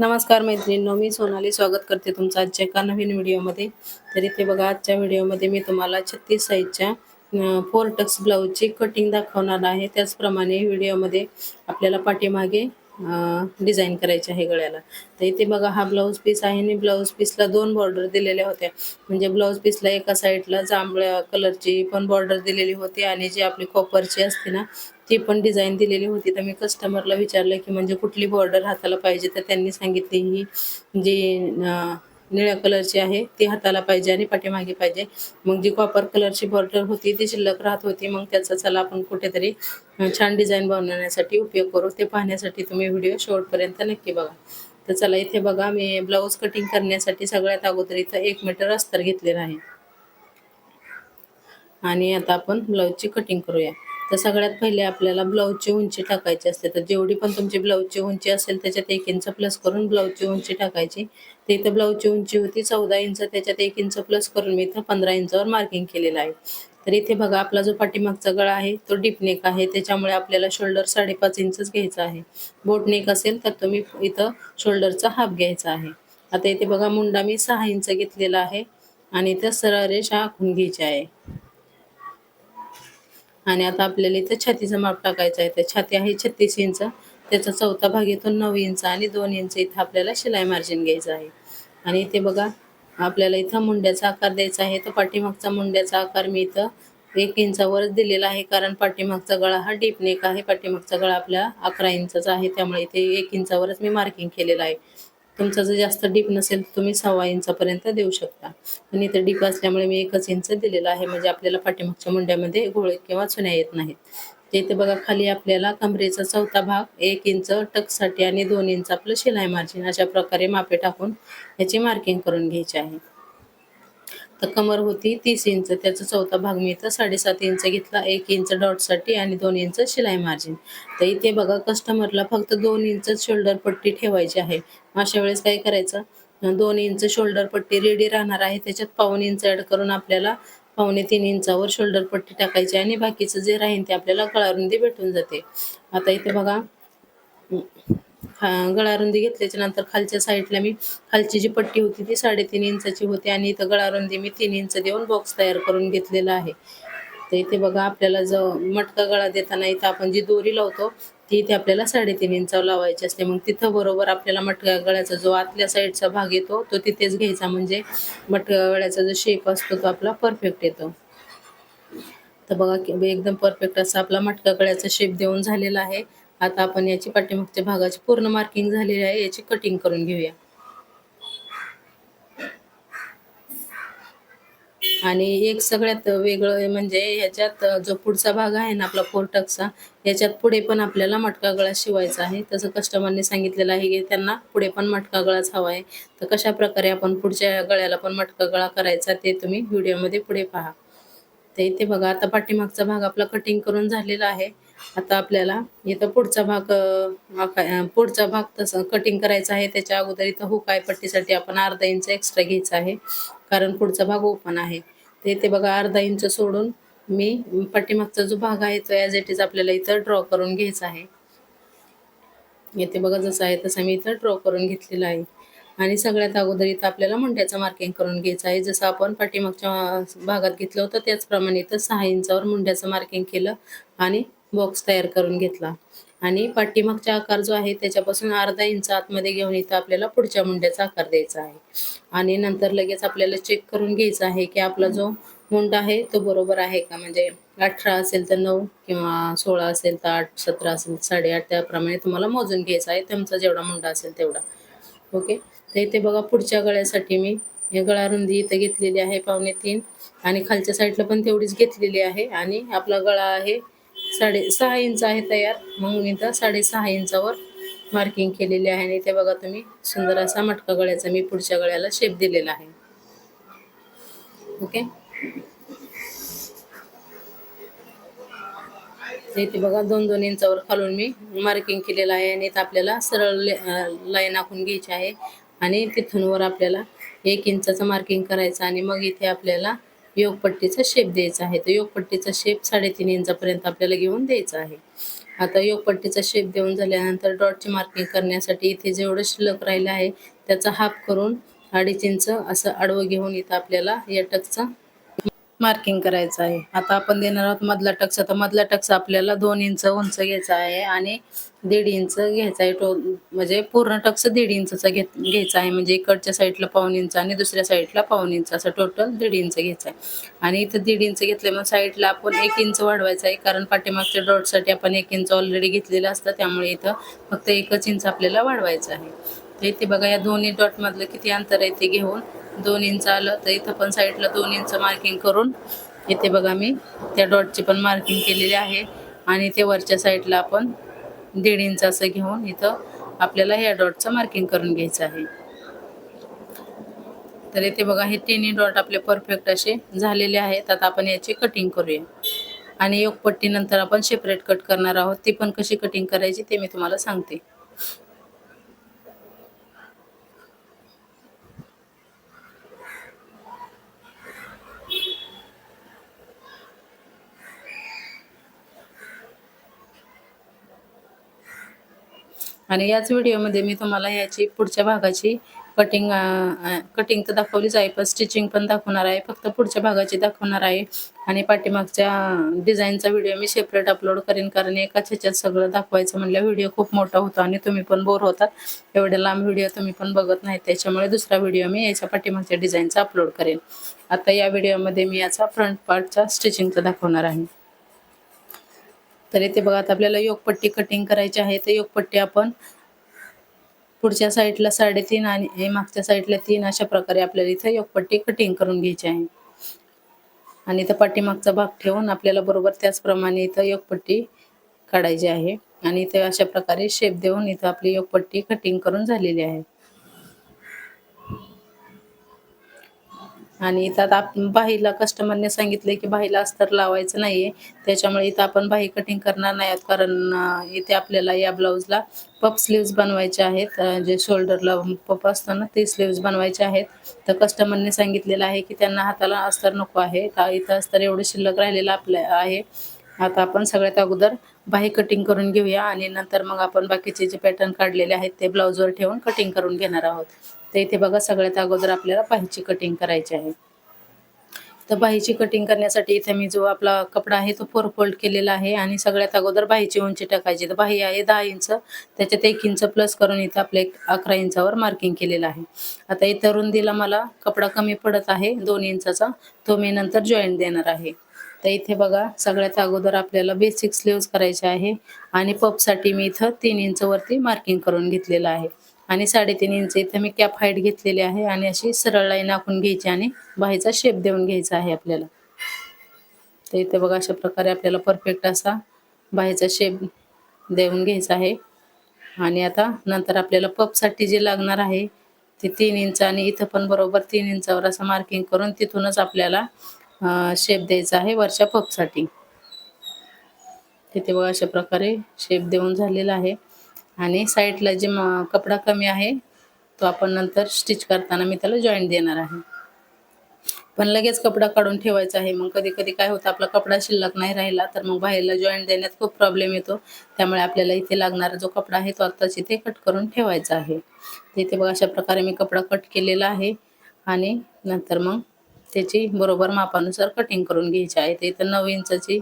नमस्कार मैत्रिणींनो मी सोनाली स्वागत करते तुमचं आजच्या एका नवीन व्हिडिओमध्ये. तर इथे बघा आजच्या व्हिडिओमध्ये मी तुम्हाला छत्तीस साईजच्या फोर टक्स ब्लाऊजची कटिंग दाखवणार आहे. त्याचप्रमाणे व्हिडिओमध्ये आपल्याला पाठीमागे डिझाईन करायची आहे गळ्याला. तर इथे बघा हा ब्लाऊज पीस आहे आणि ब्लाऊज पीसला दोन बॉर्डर दिलेल्या होत्या. म्हणजे ब्लाऊज पीसला एका साईडला जांभळ्या कलरची पण बॉर्डर दिलेली होती आणि जी आपली कॉपरची असते ना ती पण डिझाईन दिलेली होती. तर मी कस्टमरला विचारलं की म्हणजे कुठली बॉर्डर हाताला पाहिजे? तर त्यांनी सांगितली ही जी निळ्या कलरची आहे ती हाताला पाहिजे आणि पाठीमागे पाहिजे. मग जी कॉपर कलरची बॉर्डर होती ती शिल्लक राहत होती. मग त्याचा चला आपण कुठेतरी छान डिझाईन बनवण्यासाठी उपयोग करू. ते पाहण्यासाठी तुम्ही व्हिडिओ शेवटपर्यंत नक्की बघा. तर चला इथे बघा मी ब्लाऊज कटिंग करण्यासाठी सगळ्यात अगोदर इथं एक मीटर अस्तर घेतलेलं आहे. आणि आता आपण ब्लाऊजची कटिंग करूया. तर सगळ्यात पहिले आपल्याला ब्लाऊजची उंची टाकायची असते. तर जेवढी पण तुमची ब्लाऊजची उंची असेल त्याच्यात एक इंच प्लस करून ब्लाऊजची उंची टाकायची. तर इथं ब्लाऊजची उंची होती चौदा इंच त्याच्यात एक इंच प्लस करून मी इथं पंधरा इंचावर मार्किंग केलेलं आहे. तर इथे बघा आपला जो पाठीमागचा गळा आहे तो डीपनेक आहे. त्याच्यामुळे आपल्याला शोल्डर साडेपाच इंचच घ्यायचा आहे. बोटनेक असेल तर तुम्ही इथं शोल्डरचा हाफ घ्यायचा आहे. आता इथे बघा मुंडा मी सहा इंच घेतलेला आहे. आणि इथं सरळ रेष आखून घ्यायची आहे. आणि आता आपल्याला इथं छातीचं माप टाकायचं आहे. तर छाती आहे छत्तीस इंच. त्याचा चौथा भाग येतो नऊ इंच आणि दोन इंच. इथं आपल्याला शिलाई मार्जिन घ्यायचं आहे. आणि इथे बघा आपल्याला इथं मुंड्याचा आकार द्यायचा आहे. तर पाठीमागचा मुंड्याचा आकार मी इथं एक इंचावरच दिलेला आहे. कारण पाठीमागचा गळा हा डीप नेक आहे. पाठीमागचा गळा आपल्या अकरा इंचाचा आहे. त्यामुळे इथे एक इंचावरच मी मार्किंग केलेलं आहे. तुमचा जर जास्त डीप नसेल तर तुम्ही सव्वा इंचापर्यंत देऊ शकता. पण इथं डीप असल्यामुळे मी एकच इंच दिलेला आहे. म्हणजे आपल्याला पाठीमागच्या मुंड्यामध्ये गोळे किंवा चुन्या येत नाहीत. इथे बघा खाली आपल्याला कमरेचा चौथा भाग एक इंच टकसाठी आणि दोन इंच आपलं शिलाई मार्जिन अशा प्रकारे मापे टाकून याची मार्किंग करून घ्यायची आहे. तर कमर होती तीस इंच. त्याचा चौथा भाग मी इथं साडेसात इंच घेतला एक इंच डॉटसाठी आणि दोन इंच शिलाई मार्जिन. तर इथे बघा कस्टमरला फक्त दोन इंच शोल्डर पट्टी ठेवायची आहे. अशा वेळेस काय करायचं? दोन इंच शोल्डर पट्टी रेडी राहणार आहे. त्याच्यात पाऊन इंच ॲड करून आपल्याला पावणे तीन इंचावर शोल्डर पट्टी टाकायची आणि बाकीचं जे राहील ते आपल्याला कळारुंदी भेटून जाते. आता इथे बघा गळारुंदी घेतल्याच्या नंतर खालच्या साईडला मी खालची जी पट्टी होती ती साडेतीन इंचाची होती आणि इथं गळारुंदी मी तीन इंच देऊन बॉक्स तयार करून घेतलेला आहे. तर इथे बघा आपल्याला जो मटका गळा देताना इथं आपण जी दोरी लावतो ती इथे आपल्याला साडेतीन इंचावर लावायची असते. मग तिथं बरोबर आपल्याला मटका गळ्याचा जो आतल्या साईडचा भाग येतो तो तिथेच घ्यायचा. म्हणजे मटका गळ्याचा जो शेप असतो तो आपला परफेक्ट येतो. तर बघा एकदम परफेक्ट असा आपला मटका गळ्याचा शेप देऊन झालेला आहे. आता आपण याची पाठीमागच्या भागाची पूर्ण मार्किंग झालेली आहे. याची कटिंग करून घेऊया. आणि एक सगळ्यात वेगळं म्हणजे ह्याच्यात जो पुढचा भाग आहे ना आपला फोरटकचा याच्यात पुढे पण आपल्याला मटका गळा शिवायचा आहे. तसं कस्टमरने सांगितलेलं आहे की त्यांना पुढे पण मटका गळाच हवा आहे. तर कशा प्रकारे आपण पुढच्या गळ्याला पण मटका गळा करायचा ते तुम्ही व्हिडिओमध्ये पुढे पहा. ते इथे बघा आता पाठीमागचा भाग आपला कटिंग करून झालेला आहे. आता आपल्याला इथं पुढचा भाग पुढचा भाग तसं कटिंग करायचा आहे. त्याच्या अगोदर इथं हुकाय पट्टीसाठी आपण अर्धा इंच एक्स्ट्रा घ्यायचा आहे. कारण पुढचा भाग ओपन आहे. ते इथे बघा अर्धा इंच सोडून मी पाठीमागचा जो भाग आहे तो ॲज इट इज आपल्याला इथं ड्रॉ करून घ्यायचा आहे. इथे बघा जसं आहे तसं मी इथं ड्रॉ करून घेतलेला आहे. आणि सगळ्यात अगोदर इथं आपल्याला मुंड्याचं मार्किंग करून घ्यायचं आहे. जसं आपण पाठीमागच्या भागात घेतलं होतं त्याचप्रमाणे इथं सहा इंचावर मुंड्याचं मार्किंग केलं आणि बॉक्स तयार करून घेतला. आणि पाठीमागचा आकार जो आहे त्याच्यापासून अर्धा इंच आतमध्ये घेऊन इथं आपल्याला पुढच्या मुंड्याचा आकार द्यायचा आहे. आणि नंतर लगेच आपल्याला चेक करून घ्यायचा आहे की आपला जो मुंडा आहे तो बरोबर आहे का? म्हणजे अठरा असेल तर नऊ किंवा सोळा असेल तर आठ सतरा असेल साडेआठ त्याप्रमाणे तुम्हाला मोजून घ्यायचा आहे. तुमचा जेवढा मुंडा असेल तेवढा. ओके? तर इथे बघा पुढच्या गळ्यासाठी मी हे गळा रुंदी इथं घेतलेली आहे पावणे तीन. आणि खालच्या साईडला पण तेवढीच घेतलेली आहे. आणि आपला गळा आहे साडे सहा इंच आहे तयार. मग मी इथं साडेसहा इंचावर मार्किंग केलेली आहे आणि इथे बघा तुम्ही सुंदर असा मटका गळ्याचा मी पुढच्या गळ्याला शेप दिलेला आहे. ओके इथे बघा दोन दोन इंचावर खालून मी मार्किंग केलेलं आहे आणि इथं आपल्याला सरळ लाईन आखून घ्यायची आहे. आणि तिथून वर आपल्याला एक इंचाचं मार्किंग करायचं आणि मग इथे आपल्याला योगपट्टीचा शेप द्यायचा आहे. तर योगपट्टीचा शेप साडेतीन इंचापर्यंत आपल्याला घेऊन द्यायचा आहे. आता योगपट्टीचा शेप देऊन झाल्यानंतर डॉटची मार्किंग करण्यासाठी इथे जेवढं शिल्लक राहिलं आहे त्याचा हाफ करून अडीच इंच असं आडवं घेऊन इथं आपल्याला या टकचा मार्किंग करायचं आहे. आता आपण देणार आहोत मधला टक्स. तर मधला टक्स आपल्याला दोन इंच उंच घ्यायचा आहे आणि दीड इंच घ्यायचा आहे. टो म्हणजे पूर्ण टक्स दीड इंचचा घेत घ्यायचा आहे. म्हणजे इकडच्या साईडला पाऊन इंच आणि दुसऱ्या साईडला पाऊन इंच असं टोटल दीड इंच घ्यायचं आहे. आणि इथं दीड इंच घेतले मग साईडला आपण एक इंच वाढवायचं आहे. कारण पाठीमागच्या डॉटसाठी आपण एक इंच ऑलरेडी घेतलेलं असतं. त्यामुळे इथं फक्त एकच इंच आपल्याला वाढवायचं आहे. तर इथे बघा या दोन्ही डॉटमधलं किती अंतर आहे ते घेऊन दोन इंच आलं तर इथं पण साईडला दोन इंच मार्किंग करून इथे बघा मी त्या डॉटची पण मार्किंग केलेली आहे. आणि ते वरच्या साईडला आपण दीड इंच असं घेऊन इथं आपल्याला ह्या डॉटचं मार्किंग करून घ्यायचं आहे. तर इथे बघा हे तिन्ही डॉट आपले परफेक्ट असे झालेले आहेत. आता आपण याची कटिंग करूया. आणि योगपट्टीनंतर आपण सेपरेट कट करणार आहोत. ती पण कशी कटिंग करायची ते मी तुम्हाला सांगते. आणि याच व्हिडिओमध्ये मी तुम्हाला याची पुढच्या भागाची कटिंग कटिंग तर दाखवलीच आहे पण स्टिचिंग पण दाखवणार आहे. फक्त पुढच्या भागाची दाखवणार आहे. आणि पाठीमागच्या डिझाईनचा व्हिडिओ मी सेपरेट अपलोड करेन कारण एकाच ह्याच्यात सगळं दाखवायचं म्हणलं व्हिडिओ खूप मोठा होतो आणि तुम्ही पण बोर होतात एवढ्या लांब व्हिडिओ तुम्ही पण बघत नाही त्याच्यामुळे दुसरा व्हिडिओ मी याच्या पाठीमागच्या डिझाईनचा अपलोड करेन. आता या व्हिडिओमध्ये मी याचा फ्रंट पार्टचा स्टिचिंगचा दाखवणार आहे. तर इथे बघा आता आपल्याला योगपट्टी कटिंग करायची आहे. तर योगपट्टी आपण पुढच्या साईडला साडेतीन आणि हे मागच्या साईडला तीन अशा प्रकारे आपल्याला इथं योगपट्टी कटिंग करून घ्यायची आहे. आणि इथं पाठीमागचा भाग ठेवून आपल्याला बरोबर त्याचप्रमाणे इथं योगपट्टी काढायची आहे. आणि इथे अशा प्रकारे शेप देऊन इथं आपली योगपट्टी कटिंग करून झालेली आहे. आणि इथं आता आपण बाहीला कस्टमरने सांगितले की बाहीला अस्तर लावायचं नाहीये. त्याच्यामुळे इथं आपण बाही कटिंग करणार नाही आहोत कारण इथे आपल्याला या ब्लाऊजला पप स्लीव्ज बनवायचे आहेत. जे शोल्डरला पप असतं ना ते स्लीव्ज बनवायचे आहेत. तर कस्टमरने सांगितलेलं आहे की त्यांना हाताला अस्तर नको आहे. का इथं अस्तर एवढं शिल्लक राहिलेलं आपल्या आहे. आता आपण सगळ्यात अगोदर बाही कटिंग करून घेऊया आणि नंतर मग आपण बाकीचे जे पॅटर्न काढलेले आहेत ते ब्लाऊजवर ठेवून कटिंग करून घेणार आहोत. तर इथे बघा सगळ्यात अगोदर आपल्याला बाहीची कटिंग करायची आहे. तर बाहीची कटिंग करण्यासाठी इथे मी जो आपला कपडा आहे तो फोर फोल्ड केलेला आहे आणि सगळ्यात अगोदर बाहीची उंची टाकायची. तर बाही आहे दहा इंच त्याच्यात एक इंच प्लस करून इथं आपल्या एक अकरा इंचावर मार्किंग केलेलं आहे. आता इथं रुंदीला मला कपडा कमी पडत आहे दोन इंचाचा तो मी नंतर जॉईंट देणार आहे. तर इथे बघा सगळ्यात अगोदर आपल्याला बेसिक स्लीव्ज करायचे आहे आणि पपसाठी मी इथं तीन इंच वरती मार्किंग करून घेतलेलं आहे. आणि साडेतीन इंच इथं मी कॅप हाईट घेतलेली आहे आणि अशी सरळ लाईन आखून घ्यायची आणि बाहीचा शेप देऊन घ्यायचा आहे आपल्याला. तर इथे बघा अशा प्रकारे आपल्याला परफेक्ट असा बाहीचा शेप देऊन घ्यायचा आहे. आणि आता नंतर आपल्याला पपसाठी जे लागणार आहे ते तीन इंच आणि इथं पण बरोबर तीन इंचावर असं मार्किंग करून तिथूनच आपल्याला शेप द्यायचा आहे वरच्या पपसाठी तिथे बघा अशा प्रकारे शेप देऊन झालेला आहे. आणि साईडला जे कपडा कमी आहे तो आपण नंतर स्टिच करताना मी त्याला जॉईंट देणार आहे. पण लगेच कपडा काढून ठेवायचा आहे. मग कधी कधी काय होतं आपला कपडा शिल्लक नाही राहिला तर मग बाहेरला जॉईंट देण्यात खूप प्रॉब्लेम येतो. त्यामुळे आपल्याला इथे लागणारा जो कपडा आहे तो आत्ताच इथे कट करून ठेवायचा आहे. इथे बघा अशा प्रकारे मी कपडा कट केलेला आहे. आणि नंतर मग त्याची बरोबर मापानुसार कटिंग करून घ्यायची आहे. तर इथं नऊ इंचाची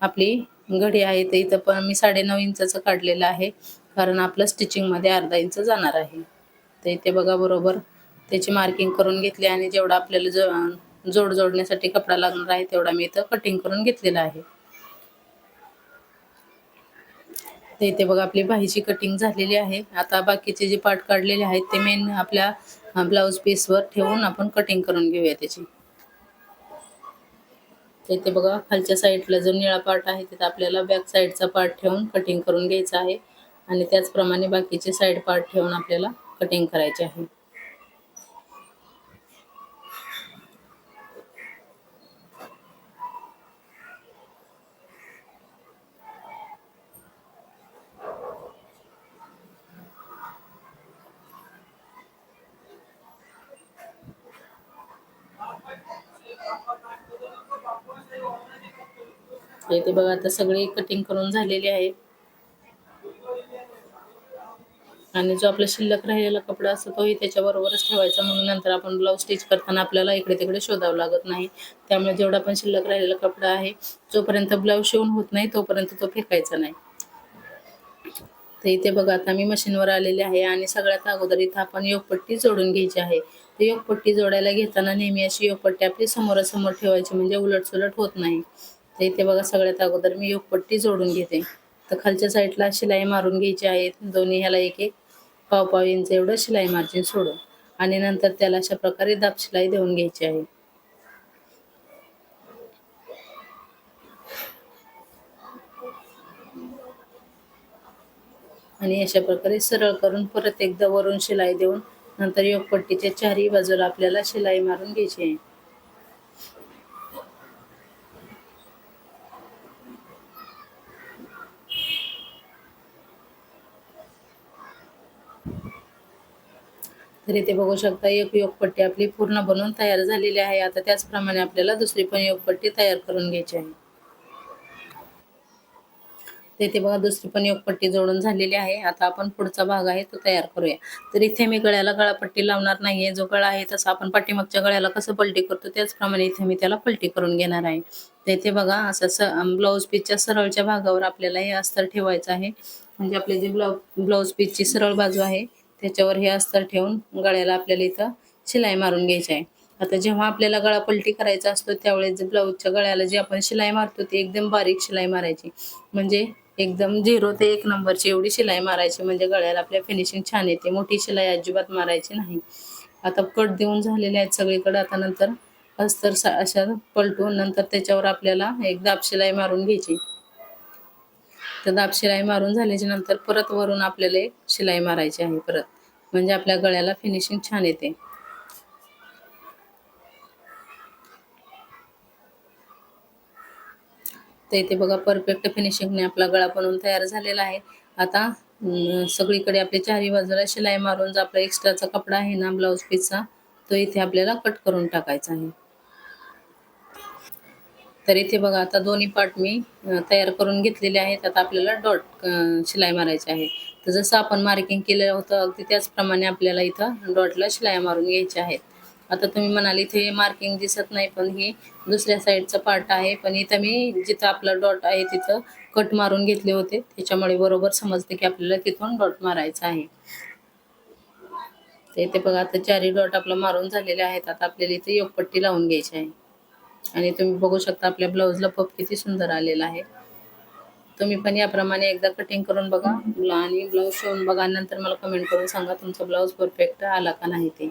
आपली घडी आहे. तर इथं पण मी साडेनऊ इंचाचं काढलेलं आहे. कारण आपलं स्टिचिंगमध्ये अर्धा इंच जाणार आहे. तर इथे बघा बरोबर त्याची मार्किंग करून घेतली आणि जेवढा आपल्याला जो जोड जोडण्यासाठी कपडा लागणार आहे तेवढा मी इथं कटिंग करून घेतलेला आहे. तर इथे बघा आपली बाहीची कटिंग झालेली आहे. आता बाकीचे जे पार्ट काढलेले आहेत ते मेन आपल्या ब्लाऊज पीसवर ठेवून आपण कटिंग करून घेऊया त्याची. तर इथे बघा खालच्या साईडला जो निळा पार्ट आहे तिथे आपल्याला बॅक साईडचा पार्ट ठेवून कटिंग करून घ्यायचा आहे. आणि त्याचप्रमाणे बाकीचे साईड पार्ट ठेवून आपल्याला कटिंग करायचे आहे. ते इथे बघा आता सगळी कटिंग करून झालेली आहे. आणि जो आपला शिल्लक राहिलेला कपडा असतो तोही त्याच्याबरोबरच ठेवायचा. म्हणून नंतर आपण ब्लाऊज स्टिच करताना आपल्याला इकडे तिकडे शोधावं लागत नाही. त्यामुळे जेवढा पण शिल्लक राहिलेला कपडा आहे जोपर्यंत ब्लाऊज शिवून होत नाही तोपर्यंत तो फेकायचा नाही. तर इथे बघा आता मी मशीनवर आलेले आहे आणि सगळ्यात अगोदर इथं आपण योगपट्टी जोडून घ्यायची आहे. तर योगपट्टी जोडायला घेताना नेहमी अशी योगपट्टी आपली समोरासमोर ठेवायची म्हणजे उलट सुलट होत नाही. तर इथे बघा सगळ्यात अगोदर मी योगपट्टी जोडून घेते. तर खालच्या साईडला शिलाई मारून घ्यायची आहे. दोन्ही ह्याला एक एक पाव पाव इंच एवढं शिलाई मार्जिन सोडून आणि नंतर त्याला अशा प्रकारे दाब शिलाई देऊन घ्यायची आहे. आणि अशा प्रकारे सरळ करून परत एकदा वरून शिलाई देऊन नंतर योगपट्टीच्या चारही बाजूला आपल्याला शिलाई मारून घ्यायची आहे. तर इथे बघू शकता एक योगपट्टी आपली पूर्ण बनवून तयार झालेली आहे. आता त्याचप्रमाणे आपल्याला दुसरी पण योगपट्टी तयार करून घ्यायची आहे. तर इथे बघा दुसरी पण योगपट्टी जोडून झालेली आहे. आता आपण पुढचा भाग आहे तो तयार करूया. तर इथे मी गळ्याला गळापट्टी लावणार नाहीये. जो गळा आहे तसा आपण पाठीमागच्या गळ्याला कसं पलटी करतो त्याचप्रमाणे इथे मी त्याला पलटी करून घेणार आहे. तर इथे बघा असं स ब्लाऊज पीसच्या सरळच्या भागावर आपल्याला हे अस्तर ठेवायचं आहे. म्हणजे आपले जे ब्लाऊ ब्लाऊज पीसची सरळ बाजू आहे त्याच्यावर हे अस्तर ठेवून गळ्याला आपल्याला इथं शिलाई मारून घ्यायची आहे. आता जेव्हा आपल्याला गळा पलटी करायचा असतो त्यावेळेस ब्लाऊजच्या गळ्याला जी आपण शिलाई मारतो ती एकदम बारीक शिलाई मारायची. म्हणजे एकदम झिरो ते एक नंबरची एवढी शिलाई मारायची म्हणजे गळ्याला आपल्या फिनिशिंग छान येते. मोठी शिलाई अजिबात मारायची नाही. आता कट देऊन झालेले आहेत सगळीकडे. आता नंतर अस्तर सा- अशा पलटून नंतर त्याच्यावर आपल्याला एक दाब शिलाई मारून घ्यायची. तर दाब शिलाई मारून झाल्याच्यानंतर परत वरून आपल्याला एक शिलाई मारायची आहे परत. म्हणजे आपल्या गळ्याला फिनिशिंग छान येते. तर इथे बघा परफेक्ट फिनिशिंगने आपला गळा बनवून तयार झालेला आहे. आता सगळीकडे आपल्या चारही बाजूला शिलाई मारून जो आपला एक्स्ट्राचा कपडा आहे ना ब्लाऊज पीसचा तो इथे आपल्याला कट करून टाकायचा आहे. तर इथे बघा आता दोन्ही पार्ट मी तयार करून घेतलेले आहेत. आता आपल्याला डॉट शिलाई मारायची आहे. तर जसं आपण मार्किंग केलेलं होतं अगदी त्याचप्रमाणे आपल्याला इथं डॉटला शिलाया मारून घ्यायच्या आहेत. आता तुम्ही म्हणाल इथे मार्किंग दिसत नाही पण हे दुसऱ्या साईडचा पार्ट आहे. पण इथं मी जिथं आपला डॉट आहे तिथं कट मारून घेतले होते. त्याच्यामुळे बरोबर समजते की आपल्याला तिथून डॉट मारायचा आहे. तर इथे बघा आता चारही डॉट आपला मारून झालेले आहेत. आता आपल्याला इथे योगपट्टी लावून घ्यायची आहे. आणि तुम्ही बघू शकता आपल्या ब्लाऊजला पप किती सुंदर आलेला आहे. तुम्ही पण याप्रमाणे एकदा कटिंग करून बघा आणि ब्लाऊज शिवून बघा नंतर मला कमेंट करून सांगा तुमचा ब्लाऊज परफेक्ट आला का नाही ते.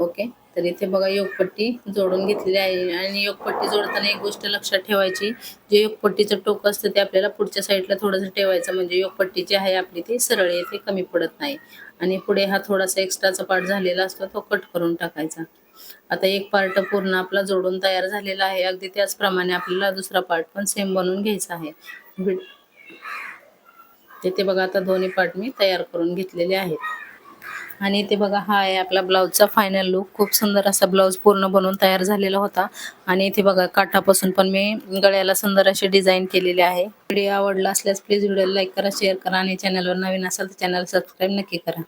ओके तर इथे बघा योगपट्टी जोडून घेतलेली आहे आणि योगपट्टी जोडताना एक गोष्ट लक्षात ठेवायची जे योगपट्टीचं टोक असतं ते आपल्याला पुढच्या साईडला थोडंसं ठेवायचं म्हणजे योगपट्टी जी आहे आपली ती सरळ येते कमी पडत नाही. आणि पुढे हा थोडासा एक्स्ट्राचा पार्ट झालेला असतो तो कट करून टाकायचा. आता एक पार्ट पूर्ण आपला जोडून तयार झालेला आहे. अगदी त्याचप्रमाणे आपल्याला दुसरा पार्ट पण सेम बनवून घ्यायचा आहे. तिथे बघा आता दोन्ही पार्ट मी तयार करून घेतलेले आहेत. आणि इथे बघा हा आहे आपला ब्लाऊजचा फायनल लुक खूप सुंदर असा ब्लाऊज पूर्ण बनवून तयार झालेला होता. आणि इथे बघा काठापासून पण मी गळ्याला सुंदर अशी डिझाईन केलेली आहे. व्हिडिओ आवडला असल्यास प्लीज व्हिडिओला लाईक करा शेअर करा. आणि चॅनलवर नवीन असाल तर चॅनल सबस्क्राईब नक्की करा.